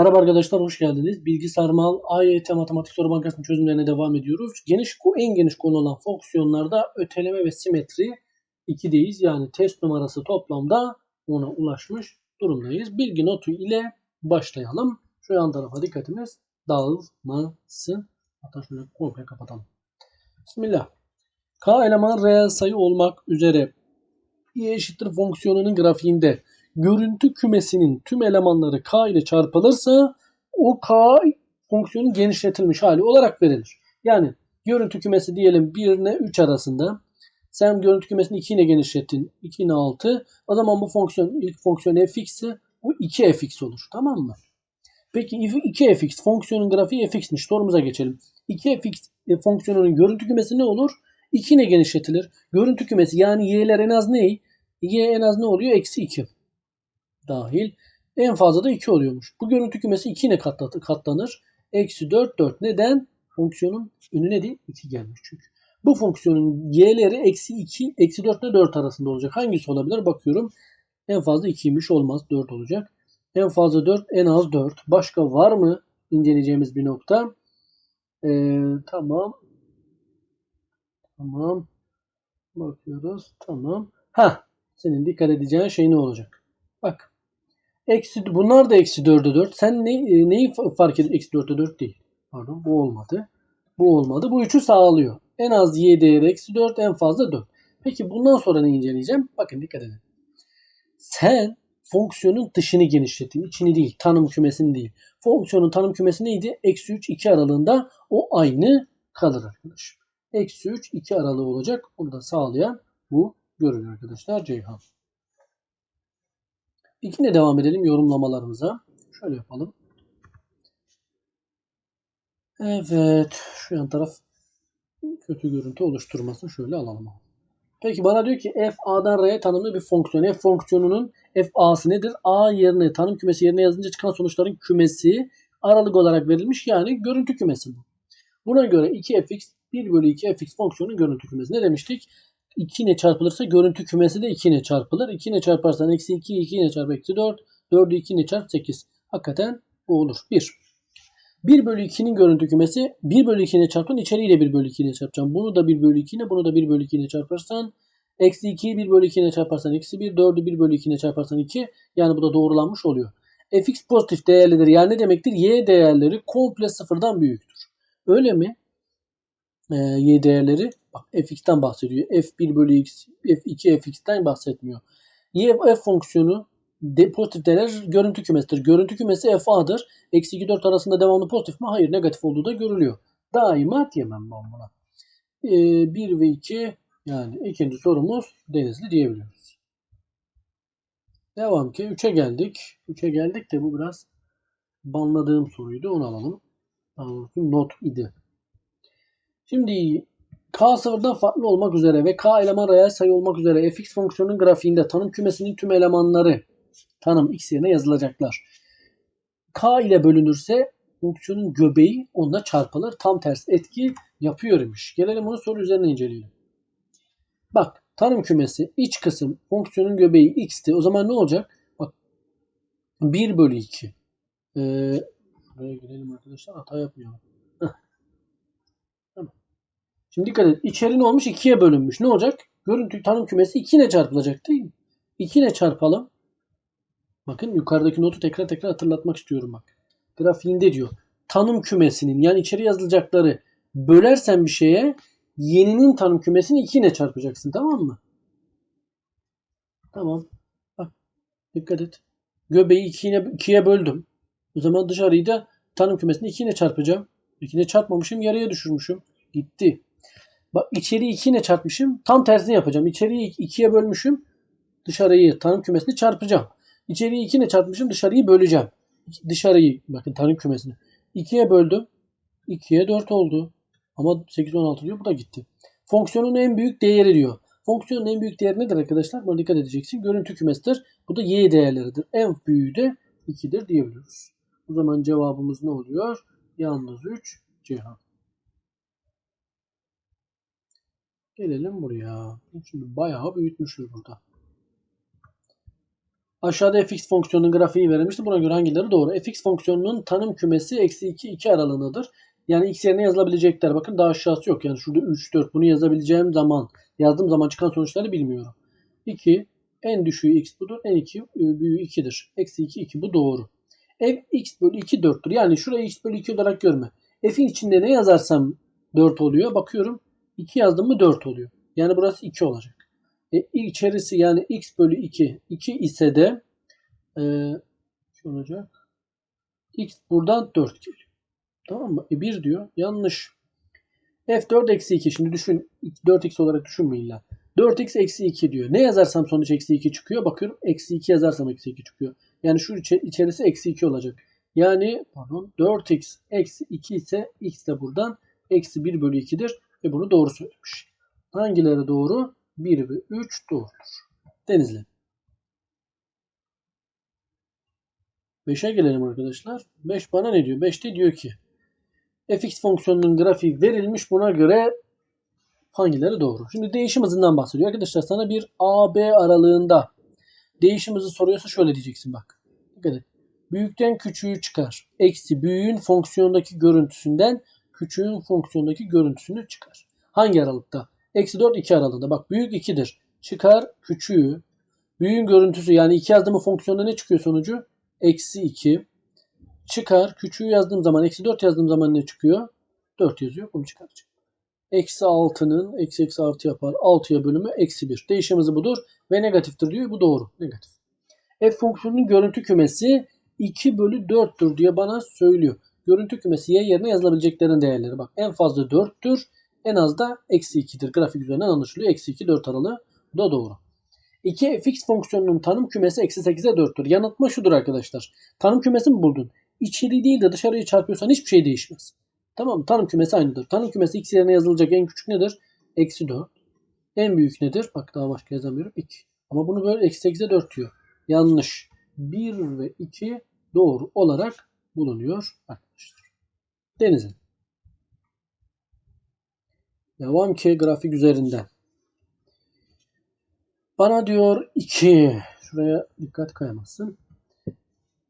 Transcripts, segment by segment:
Merhaba arkadaşlar, hoş geldiniz. Bilgisayar Mal AYT Matematik Soru Bankası'nın çözümlerine devam ediyoruz. Geniş, en geniş konu olan fonksiyonlarda öteleme ve simetri 2'deyiz. Yani test numarası toplamda ona ulaşmış durumdayız. Bilgi notu ile başlayalım. Şu yan tarafa dikkatimiz dağılmasın. Hatta şöyle komple kapatalım. Bismillah. K eleman reel sayı olmak üzere y eşittir fonksiyonunun grafiğinde görüntü kümesinin tüm elemanları k ile çarpılırsa o k fonksiyonun genişletilmiş hali olarak verilir. Yani görüntü kümesi diyelim 1 ile 3 arasında. Sen görüntü kümesini 2 ile genişlettin. 2 ile 6. O zaman bu fonksiyon ilk fonksiyon fx ise bu 2fx olur. Tamam mı? Peki 2fx fonksiyonun grafiği fx'miş. Sorumuza geçelim. 2fx fonksiyonunun görüntü kümesi ne olur? 2 ile genişletilir. Görüntü kümesi yani y'ler en az ne? y en az ne oluyor? Eksi 2 dahil. En fazla da 2 oluyormuş. Bu görüntü kümesi 2 ile katlanır. Eksi 4 4. Neden? Fonksiyonun önüne de 2 gelmiş çünkü. Bu fonksiyonun y'leri eksi 2, eksi 4 ile 4 arasında olacak. Hangisi olabilir? Bakıyorum. En fazla 2'ymiş olmaz. 4 olacak. En fazla 4, en az 4. Başka var mı inceleyeceğimiz bir nokta? Ee, tamam. Tamam. Bakıyoruz. Tamam. Ha, senin dikkat edeceğin şey ne olacak? Bak. Eksi, bunlar da eksi 4'e 4. Sen ne, neyi fark ediyorsun? Eksi 4'e 4 değil. Pardon bu olmadı. Bu olmadı. Bu 3'ü sağlıyor. En az y değeri eksi 4 en fazla 4. Peki bundan sonra ne inceleyeceğim? Bakın dikkat edin. Sen fonksiyonun dışını genişlettin. içini değil. Tanım kümesini değil. Fonksiyonun tanım kümesi neydi? Eksi 3 2 aralığında o aynı kalır arkadaş. Eksi 3 2 aralığı olacak. Onu da sağlayan bu görünüyor arkadaşlar. Ceyhan. İkinci devam edelim yorumlamalarımıza. Şöyle yapalım. Evet. Şu yan taraf kötü görüntü oluşturmasın. Şöyle alalım. Peki bana diyor ki f a'dan r'ye tanımlı bir fonksiyon. F fonksiyonunun f a'sı nedir? A yerine tanım kümesi yerine yazınca çıkan sonuçların kümesi aralık olarak verilmiş. Yani görüntü kümesi bu. Buna göre 2fx 1 bölü 2 fx fonksiyonun görüntü kümesi. Ne demiştik? 2 ile çarpılırsa görüntü kümesi de 2 ile çarpılır. 2 ile çarparsan eksi 2, 2 ile çarp eksi 4, 4'ü 2 ile çarp 8. Hakikaten bu olur. 1. 1 bölü 2'nin görüntü kümesi 1 bölü 2 ile çarpın içeriğiyle 1 bölü 2 ile çarpacağım. Bunu da 1 bölü 2 ile bunu da 1 bölü 2 ile çarparsan eksi 2'yi 1 bölü 2 ile çarparsan eksi 1, 4'ü 1 bölü 2 ile çarparsan 2. Yani bu da doğrulanmış oluyor. fx pozitif değerlidir. Yani ne demektir? y değerleri komple sıfırdan büyüktür. Öyle mi? Ee, y değerleri bak fx'ten bahsediyor. f1 bölü x, f2 fx'ten bahsetmiyor. y f fonksiyonu de, pozitif değerler görüntü kümesidir. Görüntü kümesi fa'dır. Eksi 2 4 arasında devamlı pozitif mi? Hayır negatif olduğu da görülüyor. Daima diyemem ben buna. Ee, 1 ve 2 yani ikinci sorumuz denizli diyebiliyoruz. Devam ki 3'e geldik. 3'e geldik de bu biraz banladığım soruydu. Onu alalım. Not idi. Şimdi k sıfırdan farklı olmak üzere ve k eleman reel sayı olmak üzere fx fonksiyonun grafiğinde tanım kümesinin tüm elemanları tanım x yerine yazılacaklar. K ile bölünürse fonksiyonun göbeği onunla çarpılır. Tam tersi etki yapıyor imiş. Gelelim bunu soru üzerine inceleyelim. Bak tanım kümesi iç kısım fonksiyonun göbeği x'ti. O zaman ne olacak? Bak 1 bölü 2. Ee, buraya girelim arkadaşlar hata yapmayalım. Şimdi dikkat et. İçeri ne olmuş? 2'ye bölünmüş. Ne olacak? Görüntü tanım kümesi 2 ile çarpılacak değil mi? 2 ile çarpalım. Bakın yukarıdaki notu tekrar tekrar hatırlatmak istiyorum bak. Grafiğinde diyor. Tanım kümesinin yani içeri yazılacakları bölersen bir şeye yeninin tanım kümesini 2 ile çarpacaksın tamam mı? Tamam. Bak dikkat et. Göbeği 2'ye 2'ye böldüm. O zaman dışarıyı da tanım kümesini 2 ile çarpacağım. 2 ile çarpmamışım yarıya düşürmüşüm. Gitti. Bak içeriği 2 ile çarpmışım. Tam tersini yapacağım. İçeriği 2'ye bölmüşüm. Dışarıyı tanım kümesini çarpacağım. İçeriği 2 ile çarpmışım. Dışarıyı böleceğim. Dışarıyı bakın tanım kümesini. 2'ye böldüm. 2'ye 4 oldu. Ama 8 16 diyor. Bu da gitti. Fonksiyonun en büyük değeri diyor. Fonksiyonun en büyük değeri nedir arkadaşlar? Buna dikkat edeceksin. Görüntü kümesidir. Bu da y değerleridir. En büyüğü de 2'dir diyebiliyoruz. O zaman cevabımız ne oluyor? Yalnız 3 Cihan. Gelelim buraya. Şimdi bayağı büyütmüşüz burada. Aşağıda fx fonksiyonunun grafiği verilmişti. Buna göre hangileri doğru? fx fonksiyonunun tanım kümesi eksi 2, 2 aralığındadır. Yani x yerine yazılabilecekler. Bakın daha aşağısı yok. Yani şurada 3, 4 bunu yazabileceğim zaman yazdığım zaman çıkan sonuçları bilmiyorum. 2 en düşüğü x budur. En 2 büyüğü 2'dir. Eksi 2, 2 bu doğru. F x bölü 2 4'tür. Yani şurayı x bölü 2 olarak görme. F'in içinde ne yazarsam 4 oluyor. Bakıyorum 2 yazdım mı 4 oluyor. Yani burası 2 olacak. E, içerisi yani x bölü 2 2 ise de e, şu olacak. x buradan 4 geliyor. Tamam mı? E 1 diyor. Yanlış. f4 eksi 2. Şimdi düşün. 4x olarak düşünmeyin la. 4x eksi 2 diyor. Ne yazarsam sonuç eksi 2 çıkıyor. Bakıyorum eksi 2 yazarsam eksi 2 çıkıyor. Yani şu içerisi eksi 2 olacak. Yani pardon 4x eksi 2 ise x de buradan eksi 1 bölü 2'dir. Ve bunu doğru söylemiş. Hangileri doğru? 1 ve 3 doğrudur. Denizli. 5'e gelelim arkadaşlar. 5 bana ne diyor? 5'te diyor ki fx fonksiyonunun grafiği verilmiş. Buna göre hangileri doğru? Şimdi değişim hızından bahsediyor. Arkadaşlar sana bir AB aralığında değişim hızı soruyorsa şöyle diyeceksin bak. Dikkat. Büyükten küçüğü çıkar. Eksi büyüğün fonksiyondaki görüntüsünden küçüğün fonksiyondaki görüntüsünü çıkar. Hangi aralıkta? Eksi 4 2 aralığında. Bak büyük 2'dir. Çıkar küçüğü. Büyüğün görüntüsü yani 2 yazdığım fonksiyonda ne çıkıyor sonucu? Eksi 2. Çıkar. Küçüğü yazdığım zaman eksi 4 yazdığım zaman ne çıkıyor? 4 yazıyor. Bunu çıkaracağım. Eksi 6'nın eksi eksi artı yapar. 6'ya bölümü eksi 1. Değişim budur ve negatiftir diyor. Bu doğru. Negatif. F fonksiyonunun görüntü kümesi 2 bölü 4'tür diye bana söylüyor. Görüntü kümesi y yerine yazılabileceklerin değerleri. Bak en fazla 4'tür. En az da eksi 2'dir. Grafik üzerinden anlaşılıyor. Eksi 2 4 aralığı. Da doğru. 2 fx fonksiyonunun tanım kümesi eksi 8'e 4'tür. Yanıltma şudur arkadaşlar. Tanım kümesi mi buldun? İçeri değil de dışarıyı çarpıyorsan hiçbir şey değişmez. Tamam mı? Tanım kümesi aynıdır. Tanım kümesi x yerine yazılacak en küçük nedir? Eksi 4. En büyük nedir? Bak daha başka yazamıyorum. 2. Ama bunu böyle eksi 8'e 4 diyor. Yanlış. 1 ve 2 doğru olarak bulunuyor arkadaşlar. Denizin. Devam ki grafik üzerinden. Bana diyor 2. Şuraya dikkat kaymasın.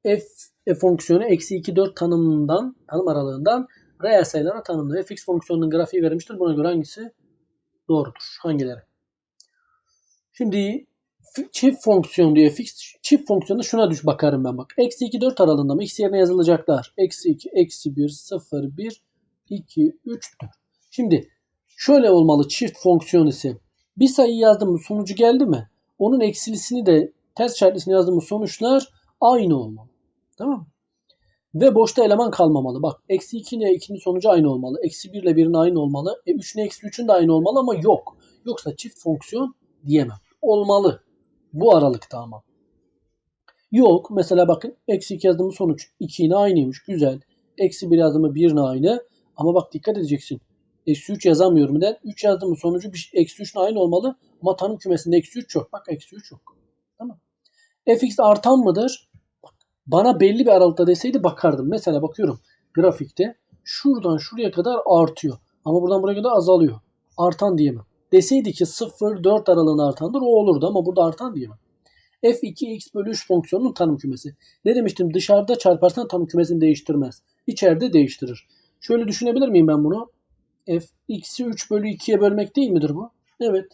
F, f fonksiyonu eksi 2 4 tanımından tanım aralığından reel sayılara tanımlı. fx fonksiyonunun grafiği verilmiştir. Buna göre hangisi doğrudur? Hangileri? Şimdi çift fonksiyon diyor fx. Çift fonksiyonda şuna düş bakarım ben bak. Eksi 2 4 aralığında mı? X yerine yazılacaklar. Eksi 2, eksi 1, 0, 1, 2, 3, 4. Şimdi şöyle olmalı çift fonksiyon ise bir sayı yazdım mı sonucu geldi mi? Onun eksilisini de ters işaretlisini yazdım mı sonuçlar aynı olmalı. Tamam mı? Ve boşta eleman kalmamalı. Bak eksi 2 ile 2'nin sonucu aynı olmalı. Eksi 1 ile 1'in aynı olmalı. E 3 ile eksi 3'ün de aynı olmalı ama yok. Yoksa çift fonksiyon diyemem. Olmalı. Bu aralıkta ama. Yok. Mesela bakın eksi 2 yazdığımız sonuç 2 ile aynıymış. Güzel. Eksi 1 yazdığımı 1 ile aynı. Ama bak dikkat edeceksin. Eksi 3 yazamıyorum. Neden? 3 yazdığımız sonucu eksi 3 ile aynı olmalı. Ama tanım kümesinde eksi 3 yok. Bak eksi 3 yok. Tamam. fx artan mıdır? Bana belli bir aralıkta deseydi bakardım. Mesela bakıyorum grafikte şuradan şuraya kadar artıyor. Ama buradan buraya kadar azalıyor. Artan diyemem. Deseydi ki 0-4 aralığında artandır o olurdu ama burada artan diyemem. f2x bölü 3 fonksiyonunun tanım kümesi. Ne demiştim? Dışarıda çarparsan tanım kümesini değiştirmez. İçeride değiştirir. Şöyle düşünebilir miyim ben bunu? f x'i 3 bölü 2'ye bölmek değil midir bu? Evet.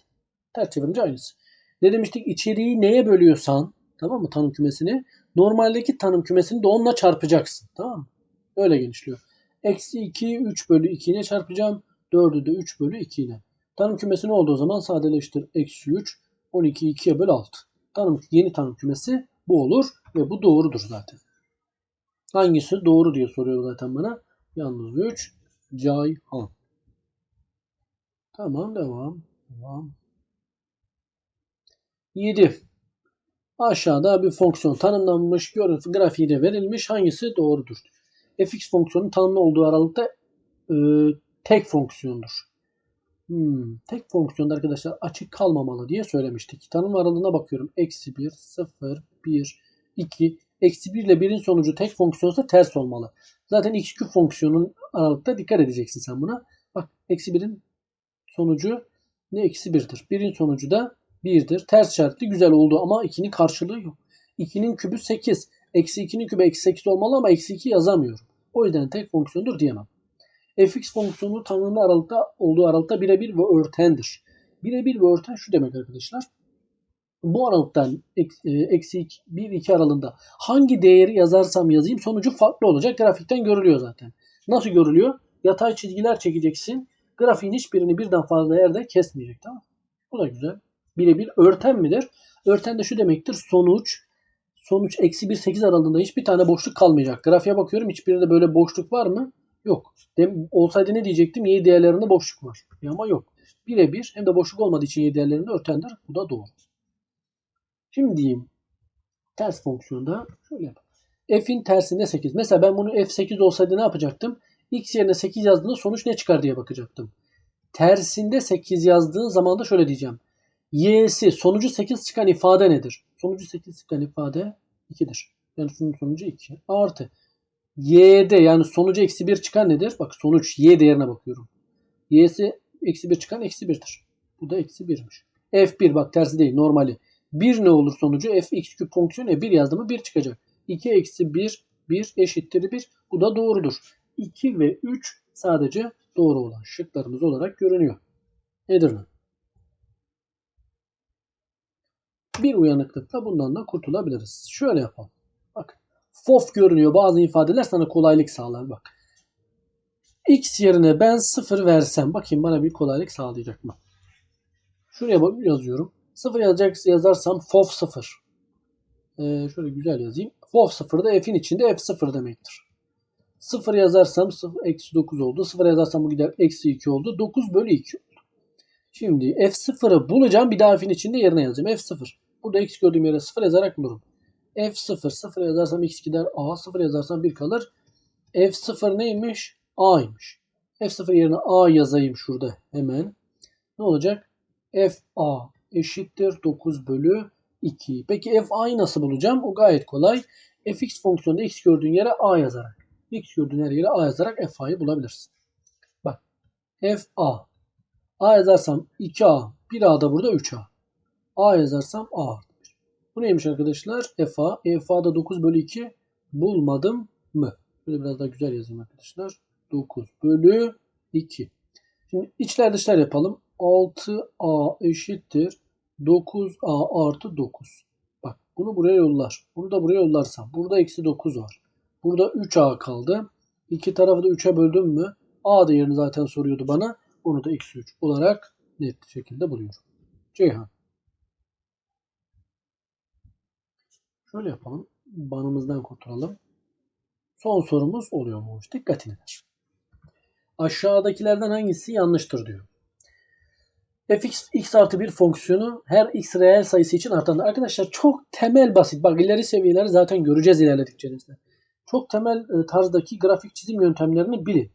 Ters çevirince aynısı. Ne demiştik? İçeriği neye bölüyorsan tamam mı tanım kümesini normaldeki tanım kümesini de onunla çarpacaksın. Tamam mı? Öyle genişliyor. Eksi 2'yi 3 bölü 2 ile çarpacağım. 4'ü de 3 bölü 2 ile. Tanım kümesi ne olduğu zaman sadeleştir. Eksi 3. 12 2'ye böl 6. Tanım, yeni tanım kümesi bu olur ve bu doğrudur zaten. Hangisi doğru diye soruyor zaten bana. Yalnız 3. Cayhan. Tamam devam. Devam. 7. Aşağıda bir fonksiyon tanımlanmış, grafiği de verilmiş. Hangisi doğrudur? fx fonksiyonun tanımlı olduğu aralıkta e, tek fonksiyondur. Hmm, tek fonksiyonda arkadaşlar açık kalmamalı diye söylemiştik. Tanım aralığına bakıyorum. Eksi 1, 0, 1, 2. Eksi 1 ile 1'in sonucu tek fonksiyonsa ters olmalı. Zaten x küp fonksiyonun aralıkta dikkat edeceksin sen buna. Bak eksi 1'in sonucu ne eksi 1'dir. 1'in sonucu da 1'dir. Ters işaretli güzel oldu ama 2'nin karşılığı yok. 2'nin kübü 8. Eksi 2'nin kübü eksi 8 olmalı ama eksi 2 yazamıyorum. O yüzden tek fonksiyondur diyemem. Fx fonksiyonu tanımlı aralıkta olduğu aralıkta birebir ve örtendir. Birebir ve örten şu demek arkadaşlar. Bu aralıktan e, eksi 1-2 aralığında hangi değeri yazarsam yazayım sonucu farklı olacak. Grafikten görülüyor zaten. Nasıl görülüyor? Yatay çizgiler çekeceksin. Grafiğin hiçbirini birden fazla yerde kesmeyecek. Tamam? Bu da güzel. Birebir örten midir? Örten de şu demektir. Sonuç sonuç eksi 1 8 aralığında hiçbir tane boşluk kalmayacak. Grafiğe bakıyorum hiçbirinde böyle boşluk var mı? Yok. Dem olsaydı ne diyecektim? Y değerlerinde boşluk var. E ama yok. Birebir hem de boşluk olmadığı için y değerlerinde örtendir. Bu da doğru. Şimdi. Ters fonksiyonda şöyle yapalım. F'in tersinde 8. Mesela ben bunu F8 olsaydı ne yapacaktım? X yerine 8 yazdığında sonuç ne çıkar diye bakacaktım. Tersinde 8 yazdığın zaman da şöyle diyeceğim. Y'si sonucu 8 çıkan ifade nedir? Sonucu 8 çıkan ifade 2'dir. Yani sonucu 2. Artı. Y'de yani sonucu eksi 1 çıkan nedir? Bak sonuç Y değerine bakıyorum. Y'si eksi 1 çıkan eksi 1'dir. Bu da eksi 1'miş. F1 bak tersi değil normali. 1 ne olur sonucu? fx küp fonksiyonu e 1 yazdı mı 1 çıkacak. 2 eksi 1 1 eşittir 1. Bu da doğrudur. 2 ve 3 sadece doğru olan şıklarımız olarak görünüyor. Edirne. Bir uyanıklıkla bundan da kurtulabiliriz. Şöyle yapalım. Fof görünüyor. Bazı ifadeler sana kolaylık sağlar. Bak. X yerine ben 0 versem. Bakayım bana bir kolaylık sağlayacak mı? Şuraya bak yazıyorum. 0 yazacak yazarsam fof 0. Ee, şöyle güzel yazayım. Fof 0 da f'in içinde f0 demektir. 0 yazarsam 0, eksi 9 oldu. 0 yazarsam bu gider eksi 2 oldu. 9 bölü 2 oldu. Şimdi f0'ı bulacağım. Bir daha f'in içinde yerine yazacağım. f0. Burada x gördüğüm yere 0 yazarak bulurum. F0. 0 yazarsam x gider a. 0 yazarsam 1 kalır. f0 neymiş? a'ymış. f0 yerine a yazayım şurada hemen. Ne olacak? fa eşittir 9 bölü 2. Peki fa'yı nasıl bulacağım? O gayet kolay. fx fonksiyonunda x gördüğün yere a yazarak. x gördüğün her yere a yazarak fa'yı bulabilirsin. Bak. fa. a yazarsam 2a. 1a da burada 3a. a yazarsam a artı 1. Bu neymiş arkadaşlar? fa. fa'da 9 bölü 2 bulmadım mı? Şöyle biraz daha güzel yazayım arkadaşlar. 9 bölü 2. Şimdi içler dışlar yapalım. 6a eşittir 9a artı 9. Bak bunu buraya yollar. Bunu da buraya yollarsam. Burada eksi 9 var. Burada 3a kaldı. İki tarafı da 3'e böldüm mü? a değerini zaten soruyordu bana. Onu da eksi 3 olarak net şekilde buluyorum. Ceyhan. Şöyle yapalım. Banımızdan kurtulalım. Son sorumuz oluyor mu? Dikkatini ver. Aşağıdakilerden hangisi yanlıştır diyor. fx x artı bir fonksiyonu her x reel sayısı için artandır. Arkadaşlar çok temel basit. Bak ileri seviyeleri zaten göreceğiz ilerledikçe. Çok temel e, tarzdaki grafik çizim yöntemlerini bilin.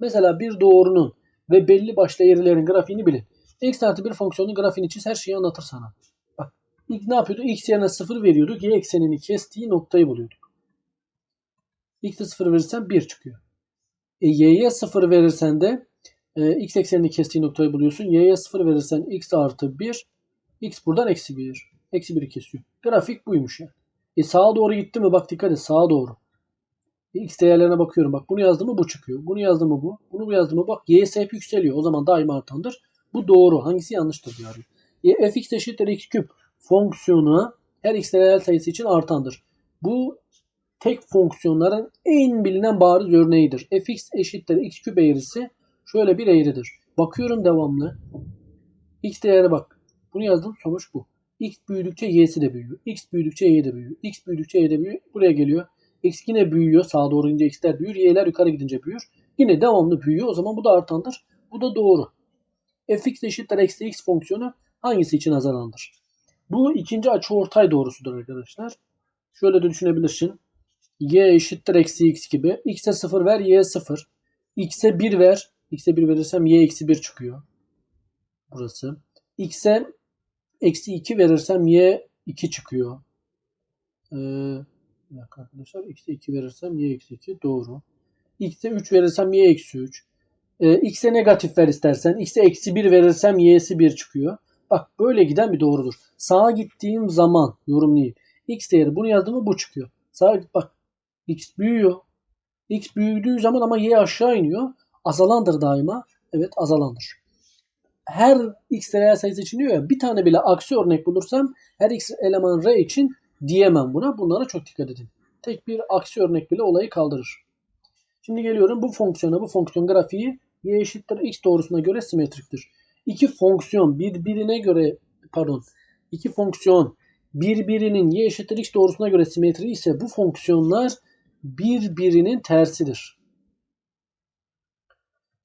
Mesela bir doğrunun ve belli başlı eğrilerin grafiğini bilin. x artı bir fonksiyonun grafiğini çiz her şeyi anlatır sana. İlk ne yapıyorduk? x yerine 0 veriyorduk. Y eksenini kestiği noktayı buluyorduk. x'e 0 verirsen 1 çıkıyor. E, y'ye 0 verirsen de e, x eksenini kestiği noktayı buluyorsun. Y'ye 0 verirsen x artı 1. X buradan eksi 1. Eksi 1'i kesiyor. Grafik buymuş yani. E sağa doğru gitti mi? Bak dikkat et sağa doğru. E, x değerlerine bakıyorum. Bak bunu yazdım mı bu çıkıyor. Bunu yazdım mı bu. Bunu yazdım mı bak y'si hep yükseliyor. O zaman daima artandır. Bu doğru. Hangisi yanlıştır diyor. E, fx eşittir x küp fonksiyonu her x reel sayısı için artandır. Bu tek fonksiyonların en bilinen bariz örneğidir. fx eşittir x küp eğrisi şöyle bir eğridir. Bakıyorum devamlı. x değeri bak. Bunu yazdım sonuç bu. x büyüdükçe y'si de büyüyor. x büyüdükçe y de büyüyor. x büyüdükçe y de büyüyor. Buraya geliyor. x yine büyüyor. Sağa doğru gidince x'ler büyür. y'ler yukarı gidince büyür. Yine devamlı büyüyor. O zaman bu da artandır. Bu da doğru. fx eşittir eksi x fonksiyonu hangisi için azalandır? Bu ikinci açıortay doğrusudur arkadaşlar. Şöyle de düşünebilirsin. y eşittir eksi x gibi. x'e 0 ver, y'ye 0. x'e 1 ver. x'e 1 verirsem y eksi 1 çıkıyor. Burası. x'e eksi 2 verirsem y 2 çıkıyor. Ee, arkadaşlar. x'e 2 verirsem y eksi 2. Doğru. x'e 3 verirsem y eksi 3. Ee, x'e negatif ver istersen. x'e eksi 1 verirsem y'si 1 çıkıyor. Bak böyle giden bir doğrudur. Sağa gittiğim zaman yorumlayayım. X değeri bunu yazdım bu çıkıyor. Sadece bak X büyüyor. X büyüdüğü zaman ama Y aşağı iniyor. Azalandır daima. Evet azalandır. Her X reel sayısı için diyor ya bir tane bile aksi örnek bulursam her X eleman R için diyemem buna. Bunlara çok dikkat edin. Tek bir aksi örnek bile olayı kaldırır. Şimdi geliyorum bu fonksiyona bu fonksiyon grafiği y eşittir x doğrusuna göre simetriktir. İki fonksiyon birbirine göre pardon iki fonksiyon birbirinin y eşittir x doğrusuna göre simetri ise bu fonksiyonlar birbirinin tersidir.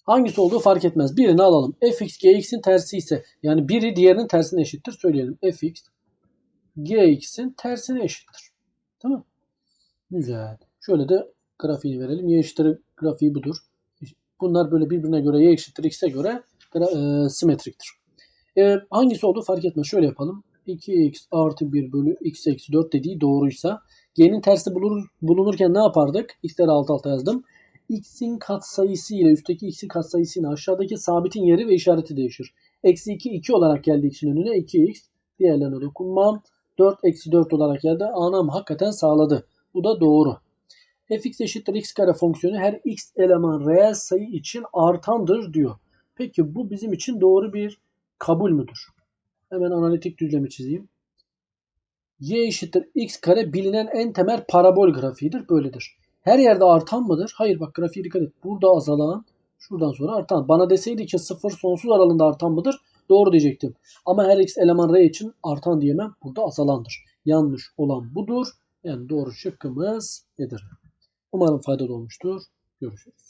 Hangisi olduğu fark etmez. Birini alalım. fx gx'in tersi ise yani biri diğerinin tersine eşittir. Söyleyelim. fx gx'in tersine eşittir. Tamam Güzel. Şöyle de grafiğini verelim. Y eşittir grafiği budur. Bunlar böyle birbirine göre y eşittir x'e göre e, simetriktir. E, hangisi olduğu fark etmez. Şöyle yapalım. 2x artı 1 bölü x eksi 4 dediği doğruysa y'nin tersi bulunur, bulunurken ne yapardık? x'leri alt alta yazdım. x'in katsayısı ile üstteki x'in katsayısı ile aşağıdaki sabitin yeri ve işareti değişir. Eksi 2 2 olarak geldi x'in önüne 2x. Diğerlerine dokunmam. 4 eksi 4 olarak geldi. Anam hakikaten sağladı. Bu da doğru fx eşittir x kare fonksiyonu her x eleman reel sayı için artandır diyor. Peki bu bizim için doğru bir kabul müdür? Hemen analitik düzlemi çizeyim. y eşittir x kare bilinen en temel parabol grafiğidir. Böyledir. Her yerde artan mıdır? Hayır bak grafiğe dikkat et. Burada azalan, şuradan sonra artan. Bana deseydi ki sıfır sonsuz aralığında artan mıdır? Doğru diyecektim. Ama her x eleman r için artan diyemem. Burada azalandır. Yanlış olan budur. Yani doğru şıkkımız nedir? Umarım faydalı olmuştur. Görüşürüz.